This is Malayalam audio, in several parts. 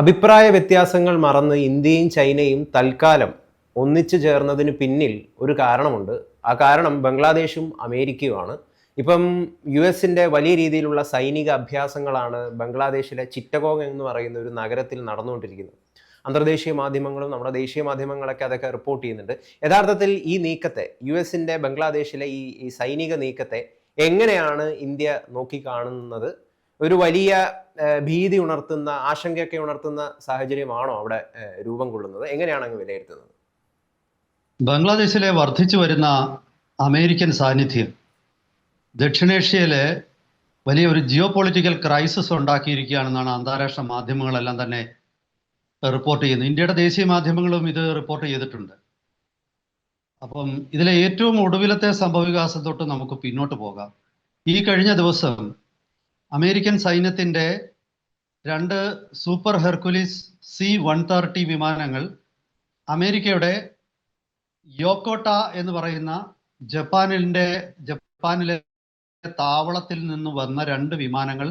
അഭിപ്രായ വ്യത്യാസങ്ങൾ മറന്ന് ഇന്ത്യയും ചൈനയും തൽക്കാലം ഒന്നിച്ചു ചേർന്നതിന് പിന്നിൽ ഒരു കാരണമുണ്ട്. ആ കാരണം ബംഗ്ലാദേശും അമേരിക്കയുമാണ്. ഇപ്പം യു എസിന്റെ വലിയ രീതിയിലുള്ള സൈനിക അഭ്യാസങ്ങളാണ് ബംഗ്ലാദേശിലെ ചിറ്റഗോങ് എന്ന് പറയുന്ന ഒരു നഗരത്തിൽ നടന്നുകൊണ്ടിരിക്കുന്നത്. അന്തർദേശീയ മാധ്യമങ്ങളും നമ്മുടെ ദേശീയ മാധ്യമങ്ങളൊക്കെ അതൊക്കെ റിപ്പോർട്ട് ചെയ്യുന്നുണ്ട്. യഥാർത്ഥത്തിൽ ഈ നീക്കത്തെ യു എസിന്റെ ബംഗ്ലാദേശിലെ ഈ ഈ സൈനിക നീക്കത്തെ എങ്ങനെയാണ് ഇന്ത്യ നോക്കിക്കാണുന്നത്? ഒരു വലിയ ഭീതി ഉണർത്തുന്ന ആശങ്കയൊക്കെ ഉണർത്തുന്ന സാഹചര്യമാണോ അവിടെ രൂപം കൊള്ളുന്നത്? എങ്ങനെയാണ് അങ്ങ് വിലയിരുത്തുന്നത്? ബംഗ്ലാദേശിലെ വർദ്ധിച്ചു വരുന്ന അമേരിക്കൻ സാന്നിധ്യം. ദക്ഷിണേഷ്യയിലെ വലിയ ഒരു ജിയോ പൊളിറ്റിക്കൽ ക്രൈസിസ് ഉണ്ടാക്കിയിരിക്കുകയാണെന്നാണ് അന്താരാഷ്ട്ര മാധ്യമങ്ങളെല്ലാം തന്നെ റിപ്പോർട്ട് ചെയ്യുന്നത്. ഇന്ത്യയുടെ ദേശീയ മാധ്യമങ്ങളും ഇത് റിപ്പോർട്ട് ചെയ്തിട്ടുണ്ട്. അപ്പം ഇതിലെ ഏറ്റവും ഒടുവിലത്തെ സംഭവവികാസം തൊട്ട് നമുക്ക് പിന്നോട്ട് പോകാം. ഈ കഴിഞ്ഞ ദിവസം അമേരിക്കൻ സൈന്യത്തിന്റെ രണ്ട് super Hercules C one thirty വിമാനങ്ങൾ അമേരിക്കയുടെ യോക്കോട്ട എന്ന് പറയുന്ന ജപ്പാനിന്റെ ജപ്പാനിലെ താവളത്തിൽ നിന്ന് വന്ന രണ്ട് വിമാനങ്ങൾ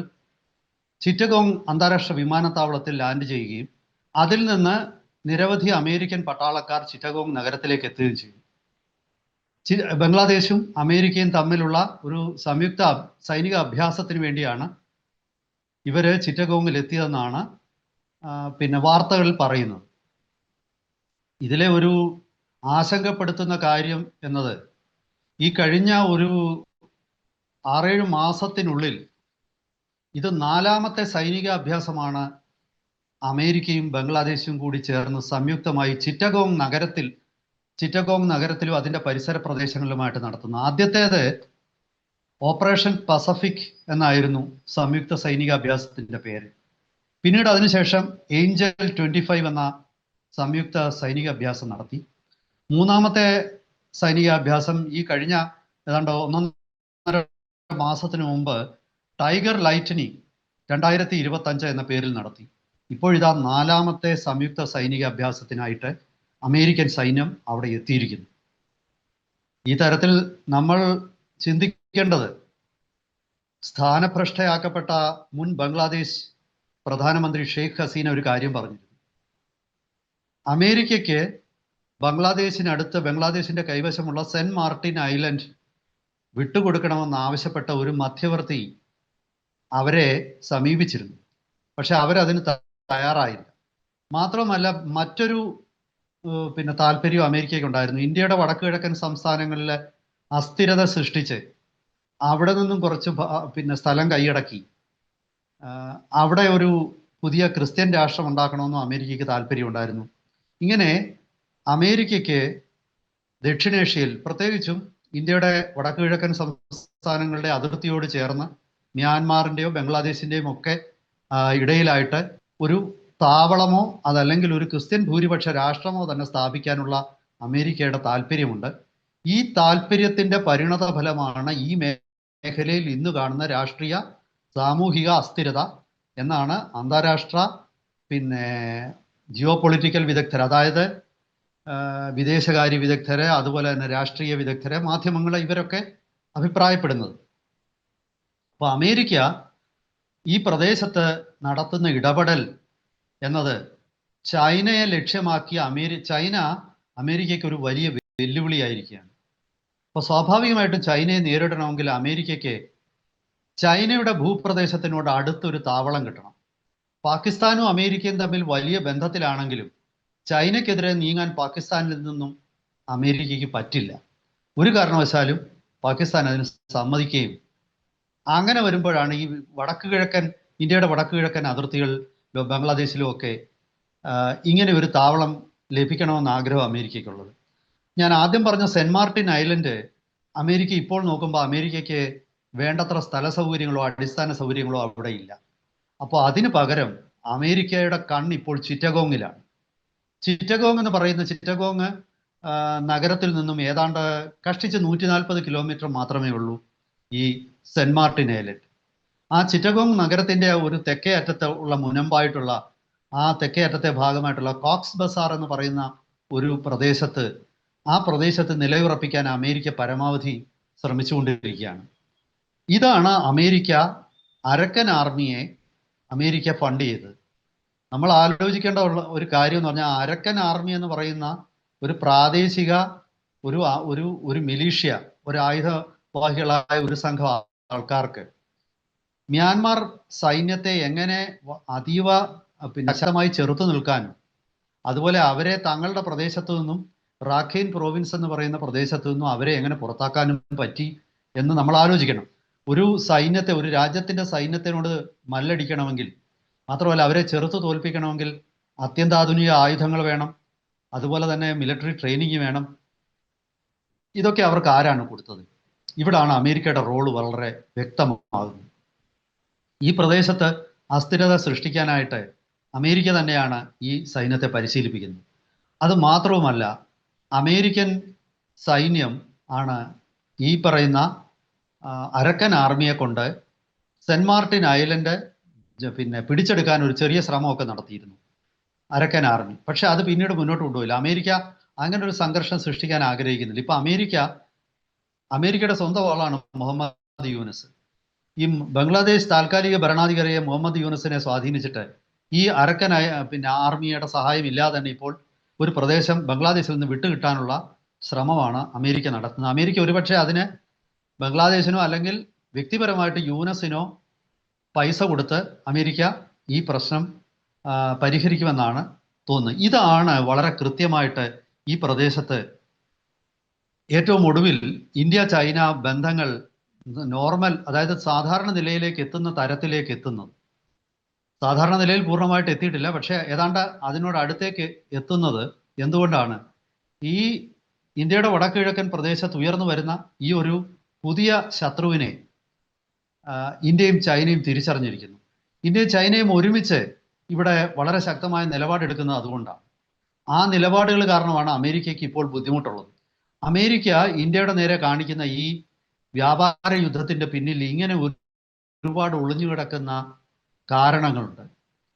ചിറ്റഗോങ് അന്താരാഷ്ട്ര വിമാനത്താവളത്തിൽ ലാൻഡ് ചെയ്യുകയും അതിൽ നിന്ന് നിരവധി അമേരിക്കൻ പട്ടാളക്കാർ ചിറ്റഗോങ് നഗരത്തിലേക്ക് എത്തുകയും ചെയ്തു. ബംഗ്ലാദേശും അമേരിക്കയും തമ്മിലുള്ള ഒരു സംയുക്ത സൈനിക അഭ്യാസത്തിന് വേണ്ടിയാണ് ഇവർ ചിറ്റഗോങ്ങിൽ എത്തിയതെന്നാണ് പിന്നെ വാർത്തകൾ പറയുന്നത്. ഇതിലെ ഒരു ആശങ്കപ്പെടുത്തുന്ന കാര്യം എന്നത് ഈ കഴിഞ്ഞ ഒരു ആറേഴ് മാസത്തിനുള്ളിൽ ഇത് നാലാമത്തെ സൈനിക അഭ്യാസമാണ് അമേരിക്കയും ബംഗ്ലാദേശും കൂടി ചേർന്ന് സംയുക്തമായി ചിറ്റഗോങ് നഗരത്തിൽ ചിറ്റഗോങ് നഗരത്തിലും അതിന്റെ പരിസര പ്രദേശങ്ങളിലുമായിട്ട് നടത്തുന്നത് ആദ്യത്തേത് ഓപ്പറേഷൻ പസഫിക് എന്നായിരുന്നു സംയുക്ത സൈനിക അഭ്യാസത്തിന്റെ പേര്. പിന്നീട് അതിനുശേഷം ഏഞ്ചൽ ട്വന്റി ഫൈവ് എന്ന സംയുക്ത സൈനിക അഭ്യാസം നടത്തി. മൂന്നാമത്തെ സൈനിക അഭ്യാസം ഈ കഴിഞ്ഞ ഏതാണ്ട് ഒന്നൊന്നര മാസത്തിന് മുമ്പ് ടൈഗർ ലൈറ്റനിങ് രണ്ടായിരത്തി ഇരുപത്തി അഞ്ച് എന്ന പേരിൽ നടത്തി. ഇപ്പോഴിതാ നാലാമത്തെ സംയുക്ത സൈനിക അഭ്യാസത്തിനായിട്ട് അമേരിക്കൻ സൈന്യം അവിടെ എത്തിയിരിക്കുന്നു. ഈ തരത്തിൽ നമ്മൾ ചിന്തിക്കേണ്ടത് സ്ഥാനഭ്രഷ്ടയാക്കപ്പെട്ട മുൻ ബംഗ്ലാദേശ് പ്രധാനമന്ത്രി ഷെയ്ഖ് ഹസീന ഒരു കാര്യം പറഞ്ഞിരുന്നു. അമേരിക്കയ്ക്ക് ബംഗ്ലാദേശിനടുത്ത് ബംഗ്ലാദേശിന്റെ കൈവശമുള്ള സെന്റ് മാർട്ടിൻ ഐലൻഡ് വിട്ടുകൊടുക്കണമെന്ന് ആവശ്യപ്പെട്ട ഒരു മധ്യവർത്തി അവരെ സമീപിച്ചിരുന്നു. പക്ഷെ അവരതിന് തയ്യാറായില്ല മാത്രമല്ല മറ്റൊരു പിന്നെ താല്പര്യം അമേരിക്കയ്ക്ക് ഉണ്ടായിരുന്നു. ഇന്ത്യയുടെ വടക്കു കിഴക്കൻ സംസ്ഥാനങ്ങളിലെ അസ്ഥിരത സൃഷ്ടിച്ച് അവിടെ നിന്നും കുറച്ച് പിന്നെ സ്ഥലം കൈയടക്കി. അവിടെ ഒരു പുതിയ ക്രിസ്ത്യൻ രാഷ്ട്രം ഉണ്ടാക്കണമെന്നും അമേരിക്കയ്ക്ക് താല്പര്യമുണ്ടായിരുന്നു. ഇങ്ങനെ അമേരിക്കയ്ക്ക് ദക്ഷിണേഷ്യയിൽ പ്രത്യേകിച്ചും ഇന്ത്യയുടെ വടക്കു കിഴക്കൻ സംസ്ഥാനങ്ങളുടെ അതിർത്തിയോട് ചേർന്ന് മ്യാൻമാറിന്റെയോ ബംഗ്ലാദേശിന്റെയും ഒക്കെ ഇടയിലായിട്ട് ഒരു താവളമോ അതല്ലെങ്കിൽ ഒരു ക്രിസ്ത്യൻ ഭൂരിപക്ഷ രാഷ്ട്രമോ തന്നെ സ്ഥാപിക്കാനുള്ള അമേരിക്കയുടെ താല്പര്യമുണ്ട്. ഈ താല്പര്യത്തിന്റെ പരിണത ഫലമാണ് ഈ മേഖലയിൽ ഇന്ന് കാണുന്ന രാഷ്ട്രീയ സാമൂഹിക അസ്ഥിരത എന്നാണ് അന്താരാഷ്ട്ര പിന്നെ ജിയോ പൊളിറ്റിക്കൽ വിദഗ്ധർ അതായത് വിദേശകാര്യ വിദഗ്ധരെ അതുപോലെ തന്നെ രാഷ്ട്രീയ വിദഗ്ധരെ മാധ്യമങ്ങൾ ഇവരൊക്കെ അഭിപ്രായപ്പെടുന്നത്. അപ്പോൾ അമേരിക്ക ഈ പ്രദേശത്ത് നടത്തുന്ന ഇടപെടൽ എന്നത് ചൈനയെ ലക്ഷ്യമാക്കി അമേരി ചൈന അമേരിക്കയ്ക്ക് ഒരു വലിയ വെല്ലുവിളിയായിരിക്കുകയാണ്. അപ്പോൾ സ്വാഭാവികമായിട്ടും ചൈനയെ നേരിടണമെങ്കിൽ അമേരിക്കയ്ക്ക് ചൈനയുടെ ഭൂപ്രദേശത്തിനോട് അടുത്തൊരു താവളം കിട്ടണം. പാകിസ്ഥാനും അമേരിക്കയും തമ്മിൽ വലിയ ബന്ധത്തിലാണെങ്കിലും ചൈനയ്ക്കെതിരെ നീങ്ങാൻ പാകിസ്ഥാനിൽ നിന്നും അമേരിക്കയ്ക്ക് പറ്റില്ല. ഒരു കാരണവശാലും പാകിസ്ഥാൻ അതിന് സമ്മതിക്കുകയും അങ്ങനെ വരുമ്പോഴാണ് ഈ വടക്കു കിഴക്കൻ ഇന്ത്യയുടെ വടക്കു കിഴക്കൻ അതിർത്തികൾ ബംഗ്ലാദേശിലും ഒക്കെ ഇങ്ങനെ ഒരു താവളം ലഭിക്കണമെന്ന് ആഗ്രഹം അമേരിക്കയ്ക്കുള്ളത്. ഞാൻ ആദ്യം പറഞ്ഞ സെന്റ് മാർട്ടിൻ ഐലൻഡ് അമേരിക്ക ഇപ്പോൾ നോക്കുമ്പോൾ അമേരിക്കയ്ക്ക് വേണ്ടത്ര സ്ഥല സൗകര്യങ്ങളോ അടിസ്ഥാന സൗകര്യങ്ങളോ അവിടെ ഇല്ല. അപ്പോൾ അതിന് പകരം അമേരിക്കയുടെ കണ്ണ് ഇപ്പോൾ ചിറ്റഗോങ്ങിലാണ്. ചിറ്റഗോങ് എന്ന് പറയുന്ന ചിറ്റഗോങ് നഗരത്തിൽ നിന്നും ഏതാണ്ട് കഷ്ടിച്ച് നൂറ്റി നാൽപ്പത് കിലോമീറ്റർ മാത്രമേ ഉള്ളൂ ഈ സെന്റ് മാർട്ടിൻ ഐലൻഡ്. ആ ചിറ്റഗോങ് നഗരത്തിന്റെ ഒരു തെക്കേ അറ്റത്ത് ഉള്ള മുനമ്പായിട്ടുള്ള ആ തെക്കേ അറ്റത്തെ ഭാഗമായിട്ടുള്ള കോക്സ് ബസാർ എന്ന് പറയുന്ന ഒരു പ്രദേശത്ത് ആ പ്രദേശത്ത് നിലയുറപ്പിക്കാൻ അമേരിക്ക പരമാവധി ശ്രമിച്ചുകൊണ്ടിരിക്കുകയാണ്. ഇതാണ് അമേരിക്ക അരക്കൻ ആർമിയെ അമേരിക്ക ഫണ്ട് ചെയ്തത്. നമ്മൾ ആലോചിക്കേണ്ട ഒരു കാര്യം എന്ന് പറഞ്ഞാൽ അരക്കൻ ആർമി എന്ന് പറയുന്ന ഒരു പ്രാദേശിക ഒരു ഒരു ഒരു മിലീഷ്യ ഒരു ആയുധവാഹികളായ ഒരു സംഘം ആൾക്കാർക്ക് മ്യാൻമാർ സൈന്യത്തെ എങ്ങനെ അതീവ പിന്നെ ശക്തമായി ചെറുത്തു നിൽക്കാനും അതുപോലെ അവരെ തങ്ങളുടെ പ്രദേശത്തു നിന്നും റാഖൈൻ പ്രോവിൻസ് എന്ന് പറയുന്ന പ്രദേശത്തു നിന്നും അവരെ എങ്ങനെ പുറത്താക്കാനും പറ്റി എന്ന് നമ്മൾ ആലോചിക്കണം. ഒരു സൈന്യത്തെ ഒരു രാജ്യത്തിന്റെ സൈന്യത്തിനോട് മല്ലടിക്കണമെങ്കിൽ മാത്രമല്ല അവരെ ചെറുത്ത് തോൽപ്പിക്കണമെങ്കിൽ അത്യന്താധുനിക ആയുധങ്ങൾ വേണം അതുപോലെ തന്നെ മിലിറ്ററി ട്രെയിനിങ് വേണം. ഇതൊക്കെ അവർക്ക് ആരാണ് കൊടുത്തത്? ഇവിടാണ് അമേരിക്കയുടെ റോൾ വളരെ വ്യക്തമാകുന്നത്. ഈ പ്രദേശത്ത് അസ്ഥിരത സൃഷ്ടിക്കാനായിട്ട് അമേരിക്ക തന്നെയാണ് ഈ സൈന്യത്തെ പരിശീലിപ്പിക്കുന്നത്. അത് മാത്രവുമല്ല അമേരിക്കൻ സൈന്യം ആണ് ഈ പറയുന്ന അരക്കൻ ആർമിയെ കൊണ്ട് സെന്റ് മാർട്ടിൻ ഐലൻഡ് പിന്നെ പിടിച്ചെടുക്കാൻ ഒരു ചെറിയ ശ്രമമൊക്കെ നടത്തിയിരുന്നു അരക്കൻ ആർമി. പക്ഷെ അത് പിന്നീട് മുന്നോട്ട് കൊണ്ടുപോയില്ല. അമേരിക്ക അങ്ങനെ ഒരു സംഘർഷം സൃഷ്ടിക്കാൻ ആഗ്രഹിക്കുന്നില്ല. ഇപ്പൊ അമേരിക്ക അമേരിക്കയുടെ സ്വന്തം ആളാണ് മുഹമ്മദ് യൂനസ്. ഈ ബംഗ്ലാദേശ് താൽക്കാലിക ഭരണാധികാരിയെ മുഹമ്മദ് യൂനസിനെ സ്വാധീനിച്ചിട്ട് ഈ അരക്കനായ പിന്നെ ആർമിയുടെ സഹായം ഇല്ലാതെ തന്നെ ഇപ്പോൾ ഒരു പ്രദേശം ബംഗ്ലാദേശിൽ നിന്ന് വിട്ടുകിട്ടാനുള്ള ശ്രമമാണ് അമേരിക്ക നടത്തുന്നത്. അമേരിക്ക ഒരുപക്ഷെ അതിന് ബംഗ്ലാദേശിനോ അല്ലെങ്കിൽ വ്യക്തിപരമായിട്ട് യൂനസിനോ പൈസ കൊടുത്ത് അമേരിക്ക ഈ പ്രശ്നം പരിഹരിക്കുമെന്നാണ് തോന്നുന്നത്. ഇതാണ് വളരെ കൃത്യമായിട്ട് ഈ പ്രദേശത്ത് ഏറ്റവും ഒടുവിൽ ഇന്ത്യ ചൈന ബന്ധങ്ങൾ നോർമൽ അതായത് സാധാരണ നിലയിലേക്ക് എത്തുന്ന തരത്തിലേക്ക് എത്തുന്നത്. സാധാരണ നിലയിൽ പൂർണമായിട്ട് എത്തിയിട്ടില്ല പക്ഷേ ഏതാണ്ട് അതിനോട് അടുത്തേക്ക് എത്തുന്നത് എന്തുകൊണ്ടാണ്? ഈ ഇന്ത്യയുടെ വടക്കുകിഴക്കൻ പ്രദേശത്ത് ഉയർന്നു വരുന്ന ഈ ഒരു പുതിയ ശത്രുവിനെ ഇന്ത്യയും ചൈനയും തിരിച്ചറിഞ്ഞിരിക്കുന്നു. ഇന്ത്യയും ചൈനയും ഒരുമിച്ച് ഇവിടെ വളരെ ശക്തമായ നിലപാടെടുക്കുന്നത് അതുകൊണ്ടാണ്. ആ നിലപാടുകൾ കാരണമാണ് അമേരിക്കയ്ക്ക് ഇപ്പോൾ ബുദ്ധിമുട്ടുള്ളത്. അമേരിക്ക ഇന്ത്യയുടെ നേരെ കാണിക്കുന്ന ഈ വ്യാപാര യുദ്ധത്തിന്റെ പിന്നിൽ ഇങ്ങനെ ഒരുപാട് ഒളിഞ്ഞു കിടക്കുന്ന കാരണങ്ങളുണ്ട്.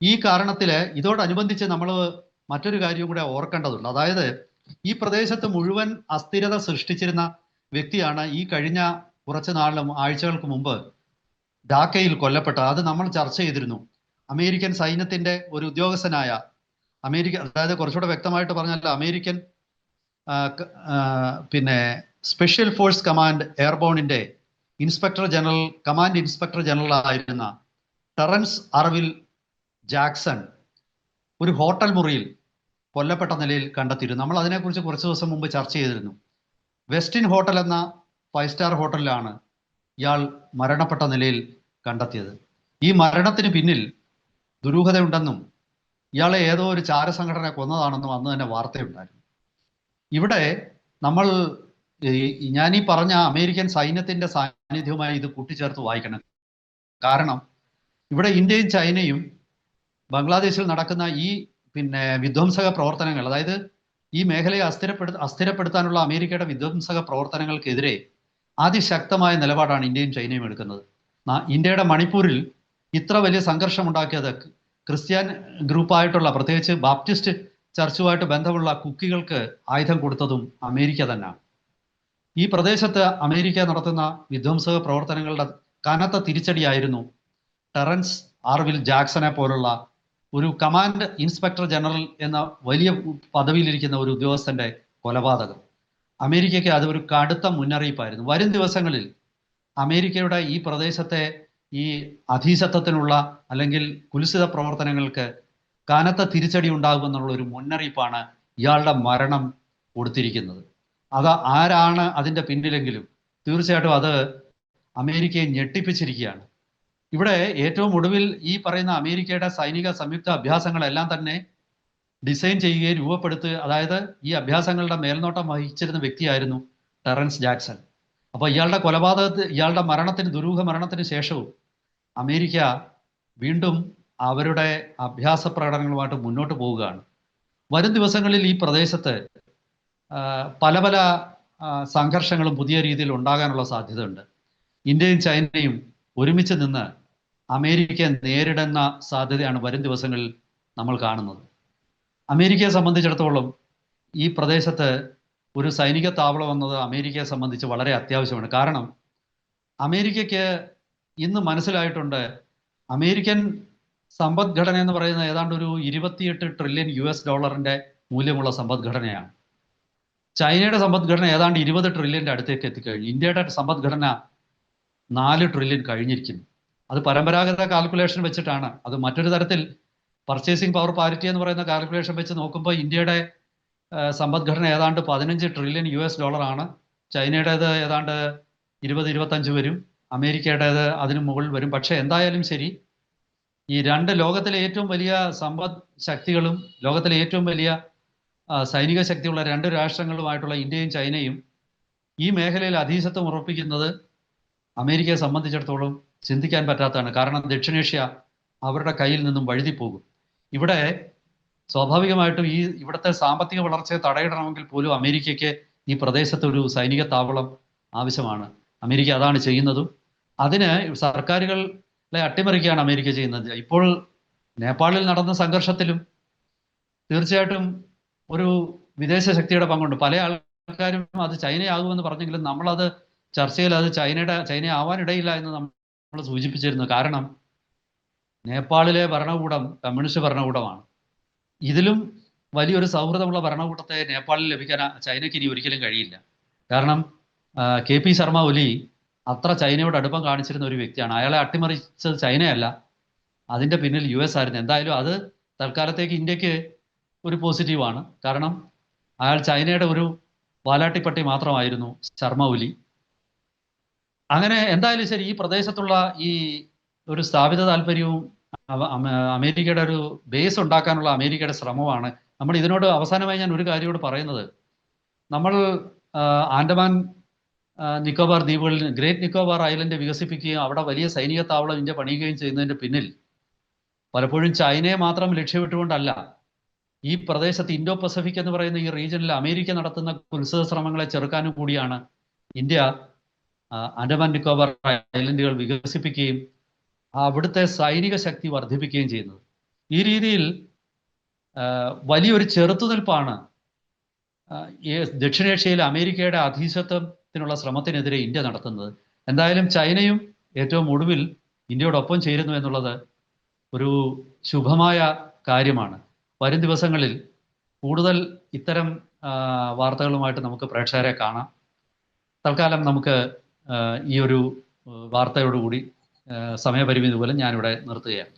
ഈ കാരണത്തിൽ ഇതോടനുബന്ധിച്ച് നമ്മൾ മറ്റൊരു കാര്യം കൂടെ ഓർക്കേണ്ടതുണ്ട്. അതായത് ഈ പ്രദേശത്ത് മുഴുവൻ അസ്ഥിരത സൃഷ്ടിച്ചിരുന്ന വ്യക്തിയാണ് ഈ കഴിഞ്ഞ കുറച്ച് നാളിലും ആഴ്ചകൾക്ക് മുമ്പ് ഡാക്കയിൽ കൊല്ലപ്പെട്ട അത് നമ്മൾ ചർച്ച ചെയ്തിരുന്നു. അമേരിക്കൻ സൈന്യത്തിന്റെ ഒരു ഉദ്യോഗസ്ഥനായ അമേരിക്ക അതായത് കുറച്ചുകൂടെ വ്യക്തമായിട്ട് പറഞ്ഞാൽ അമേരിക്കൻ പിന്നെ special force command എയർബോണിന്റെ inspector general command inspector general ആയിരുന്ന ടെറൻസ് അർവിൽ ജാക്സൺ ഒരു ഹോട്ടൽ മുറിയിൽ കൊല്ലപ്പെട്ട നിലയിൽ കണ്ടെത്തിയിരുന്നു. നമ്മൾ അതിനെക്കുറിച്ച് കുറച്ച് ദിവസം മുമ്പ് ചർച്ച ചെയ്തിരുന്നു. വെസ്റ്റിൻ ഹോട്ടൽ എന്ന ഫൈവ് സ്റ്റാർ ഹോട്ടലിലാണ് ഇയാൾ മരണപ്പെട്ട നിലയിൽ കണ്ടെത്തിയത്. ഈ മരണത്തിന് പിന്നിൽ ദുരൂഹതയുണ്ടെന്നും ഇയാളെ ഏതോ ഒരു ചാരസംഘടന കൊന്നതാണെന്നും അന്ന് തന്നെ വാർത്തയുണ്ടായിരുന്നു. ഇവിടെ നമ്മൾ ഞാൻ ഈ പറഞ്ഞ അമേരിക്കൻ സൈന്യത്തിന്റെ സാന്നിധ്യവുമായി ഇത് കൂട്ടിച്ചേർത്ത് വായിക്കണം. കാരണം ഇവിടെ ഇന്ത്യയും ചൈനയും ബംഗ്ലാദേശിൽ നടക്കുന്ന ഈ പിന്നെ വിധ്വംസക പ്രവർത്തനങ്ങൾ അതായത് ഈ മേഖലയെ അസ്ഥിരപ്പെടു അസ്ഥിരപ്പെടുത്താനുള്ള അമേരിക്കയുടെ വിധ്വംസക പ്രവർത്തനങ്ങൾക്കെതിരെ അതിശക്തമായ നിലപാടാണ് ഇന്ത്യയും ചൈനയും എടുക്കുന്നത്. ഇന്ത്യയുടെ മണിപ്പൂരിൽ ഇത്ര വലിയ സംഘർഷം ഉണ്ടാക്കിയത് ക്രിസ്ത്യൻ ഗ്രൂപ്പായിട്ടുള്ള പ്രത്യേകിച്ച് ബാപ്റ്റിസ്റ്റ് ചർച്ചുമായിട്ട് ബന്ധമുള്ള കുക്കികൾക്ക് ആയുധം കൊടുത്തതും അമേരിക്ക തന്നെയാണ് ഈ പ്രദേശത്ത് അമേരിക്ക നടത്തുന്ന വിധ്വംസക പ്രവർത്തനങ്ങളുടെ കനത്ത തിരിച്ചടിയായിരുന്നു ടെറൻസ് ആർവിൽ ജാക്സനെ പോലുള്ള ഒരു കമാൻഡ് ഇൻസ്പെക്ടർ ജനറൽ എന്ന വലിയ പദവിയിലിരിക്കുന്ന ഒരു ഉദ്യോഗസ്ഥന്റെ കൊലപാതകം. അമേരിക്കയ്ക്ക് അത് ഒരു കടുത്ത മുന്നറിയിപ്പായിരുന്നു. വരും ദിവസങ്ങളിൽ അമേരിക്കയുടെ ഈ പ്രദേശത്തെ ഈ അധീശത്വത്തിനുള്ള അല്ലെങ്കിൽ കുലുസിത പ്രവർത്തനങ്ങൾക്ക് കനത്ത തിരിച്ചടി ഉണ്ടാകുമെന്നുള്ള ഒരു മുന്നറിയിപ്പാണ് ഇയാളുടെ മരണം കൊടുത്തിരിക്കുന്നത്. അത് ആരാണ് അതിന്റെ പിന്നിലെങ്കിലും തീർച്ചയായിട്ടും അത് അമേരിക്കയെ ഞെട്ടിപ്പിച്ചിരിക്കുകയാണ്. ഇവിടെ ഏറ്റവും ഒടുവിൽ ഈ പറയുന്ന അമേരിക്കയുടെ സൈനിക സംയുക്ത അഭ്യാസങ്ങളെല്ലാം തന്നെ ഡിസൈൻ ചെയ്യുകയും രൂപപ്പെടുത്തുക അതായത് ഈ അഭ്യാസങ്ങളുടെ മേൽനോട്ടം വഹിച്ചിരുന്ന വ്യക്തിയായിരുന്നു ടെറൻസ് ജാക്സൺ. അപ്പോൾ ഇയാളുടെ കൊലപാതകത്തിൽ ഇയാളുടെ മരണത്തിന് ദുരൂഹ മരണത്തിന് ശേഷവും അമേരിക്ക വീണ്ടും അവരുടെ അഭ്യാസ പ്രകടനങ്ങളുമായിട്ട് മുന്നോട്ട് പോവുകയാണ്. വരും ദിവസങ്ങളിൽ ഈ പ്രദേശത്ത് പല പല സംഘർഷങ്ങളും പുതിയ രീതിയിൽ ഉണ്ടാകാനുള്ള സാധ്യതയുണ്ട്. ഇന്ത്യയും ചൈനയും ഒരുമിച്ച് നിന്ന് അമേരിക്ക നേരിടുന്ന സാധ്യതയാണ് വരും ദിവസങ്ങളിൽ നമ്മൾ കാണുന്നത്. അമേരിക്കയെ സംബന്ധിച്ചിടത്തോളം ഈ പ്രദേശത്ത് ഒരു സൈനിക താവളം എന്നത് അമേരിക്കയെ സംബന്ധിച്ച് വളരെ അത്യാവശ്യമാണ്. കാരണം അമേരിക്കയ്ക്ക് ഇന്ന് മനസ്സിലായിട്ടുണ്ട് അമേരിക്കൻ സമ്പദ്ഘടന എന്ന് പറയുന്നത് ഏതാണ്ട് ഒരു ഇരുപത്തിയെട്ട് ട്രില്യൺ യു എസ് ഡോളറിന്റെ മൂല്യമുള്ള സമ്പദ്ഘടനയാണ്. ചൈനയുടെ സമ്പദ്ഘടന ഏതാണ്ട് ഇരുപത് ട്രില്യന്റെ അടുത്തേക്ക് എത്തിക്കഴിഞ്ഞു. ഇന്ത്യയുടെ സമ്പദ്ഘടന നാല് ട്രില്യൻ കഴിഞ്ഞിരിക്കുന്നു. അത് പരമ്പരാഗത കാൽക്കുലേഷൻ വെച്ചിട്ടാണ്. അത് മറ്റൊരു തരത്തിൽ പർച്ചേസിംഗ് പവർ പാരിറ്റി എന്ന് പറയുന്ന കാൽക്കുലേഷൻ വെച്ച് നോക്കുമ്പോൾ ഇന്ത്യയുടെ സമ്പദ്ഘടന ഏതാണ്ട് പതിനഞ്ച് ട്രില്യൺ യു എസ് ഡോളറാണ് ചൈനയുടേത് ഏതാണ്ട് ഇരുപത് ഇരുപത്തഞ്ച് വരും. അമേരിക്കയുടേത് അതിന് മുകളിൽ വരും. പക്ഷേ എന്തായാലും ശരി ഈ രണ്ട് ലോകത്തിലെ ഏറ്റവും വലിയ സമ്പദ് ശക്തികളും ലോകത്തിലെ ഏറ്റവും വലിയ സൈനിക ശക്തിയുള്ള രണ്ട് രാഷ്ട്രങ്ങളുമായിട്ടുള്ള ഇന്ത്യയും ചൈനയും ഈ മേഖലയിൽ അധീശത്വം ഉറപ്പിക്കുന്നത് അമേരിക്കയെ സംബന്ധിച്ചിടത്തോളം ചിന്തിക്കാൻ പറ്റാത്തതാണ്. കാരണം ദക്ഷിണേഷ്യ അവരുടെ കയ്യിൽ നിന്നും വഴുതി പോകും ഇവിടെ സ്വാഭാവികമായിട്ടും ഈ ഇവിടുത്തെ സാമ്പത്തിക വളർച്ചയെ തടയിടണമെങ്കിൽ പോലും അമേരിക്കയ്ക്ക് ഈ പ്രദേശത്ത് ഒരു സൈനിക താവളം ആവശ്യമാണ്. അമേരിക്ക അതാണ് ചെയ്യുന്നതും. അതിന് സർക്കാരുകളെ അട്ടിമറിക്കുകയാണ് അമേരിക്ക ചെയ്യുന്നത്. ഇപ്പോൾ നേപ്പാളിൽ നടന്ന സംഘർഷത്തിലും തീർച്ചയായിട്ടും ഒരു വിദേശ ശക്തിയുടെ പങ്കുണ്ട്. പല ആൾക്കാരും അത് ചൈനയാകുമെന്ന് പറഞ്ഞെങ്കിലും നമ്മളത് ചർച്ചയിൽ അത് ചൈനയുടെ ചൈന ആവാനിടയില്ല എന്ന് നമ്മൾ സൂചിപ്പിച്ചിരുന്നു. കാരണം നേപ്പാളിലെ ഭരണകൂടം കമ്മ്യൂണിസ്റ്റ് ഭരണകൂടമാണ്. ഇതിലും വലിയൊരു സൗഹൃദമുള്ള ഭരണകൂടത്തെ നേപ്പാളിൽ ലഭിക്കാൻ ചൈനയ്ക്ക് ഇനി ഒരിക്കലും കഴിയില്ല. കാരണം കെ പി ശർമ്മ ഒലി അത്ര ചൈനയോട് അടുപ്പം കാണിച്ചിരുന്ന ഒരു വ്യക്തിയാണ്. അയാളെ അട്ടിമറിച്ചത് ചൈനയല്ല. അതിന്റെ പിന്നിൽ യു എസ് ആയിരുന്നു. എന്തായാലും അത് തൽക്കാലത്തേക്ക് ഇന്ത്യയ്ക്ക് ഒരു പോസിറ്റീവാണ്. കാരണം അയാൾ ചൈനയുടെ ഒരു വാലാട്ടിപ്പട്ടി മാത്രമായിരുന്നു ശർമ്മ ഒലി അങ്ങനെ എന്തായാലും ശരി ഈ പ്രദേശത്തുള്ള ഈ ഒരു സ്ഥാപിത താല്പര്യവും അമേരിക്കയുടെ ഒരു ബേസ് ഉണ്ടാക്കാനുള്ള അമേരിക്കയുടെ ശ്രമമാണ് നമ്മൾ ഇതിനോട് അവസാനമായി ഞാൻ ഒരു കാര്യമോട് പറയുന്നത്. നമ്മൾ ആൻഡമാൻ നിക്കോബാർ ദ്വീപുകളിൽ ഗ്രേറ്റ് നിക്കോബാർ ഐലൻഡ് വികസിപ്പിക്കുകയും അവിടെ വലിയ സൈനിക താവളം ഇന്ത്യ പണിയുകയും ചെയ്യുന്നതിന്റെ പിന്നിൽ പലപ്പോഴും ചൈനയെ മാത്രം ലക്ഷ്യമിട്ടുകൊണ്ടല്ല ഈ പ്രദേശത്ത് ഇൻഡോ പസഫിക് എന്ന് പറയുന്ന ഈ റീജിയനിൽ അമേരിക്ക നടത്തുന്ന കുത്സിത ശ്രമങ്ങളെ ചെറുക്കാനും കൂടിയാണ് ഇന്ത്യ അൻഡമാൻ നിക്കോബാർ ഐലൻഡുകൾ വികസിപ്പിക്കുകയും അവിടുത്തെ സൈനിക ശക്തി വർദ്ധിപ്പിക്കുകയും ചെയ്യുന്നത്. ഈ രീതിയിൽ വലിയൊരു ചെറുത്തുനിൽപ്പാണ് ദക്ഷിണേഷ്യയിൽ അമേരിക്കയുടെ അധീശത്വത്തിനുള്ള ശ്രമത്തിനെതിരെ ഇന്ത്യ നടത്തുന്നത്. എന്തായാലും ചൈനയും ഏറ്റവും ഒടുവിൽ ഇന്ത്യയോടൊപ്പം ചേരുന്നു എന്നുള്ളത് ഒരു ശുഭമായ കാര്യമാണ്. വരും ദിവസങ്ങളിൽ കൂടുതൽ ഇത്തരം വാർത്തകളുമായിട്ട് നമുക്ക് പ്രേക്ഷകരെ കാണാം. തൽക്കാലം നമുക്ക് ഈ ഒരു വാർത്തയോടുകൂടി സമയപരിമിതി പോലും ഞാനിവിടെ നിർത്തുകയാണ്.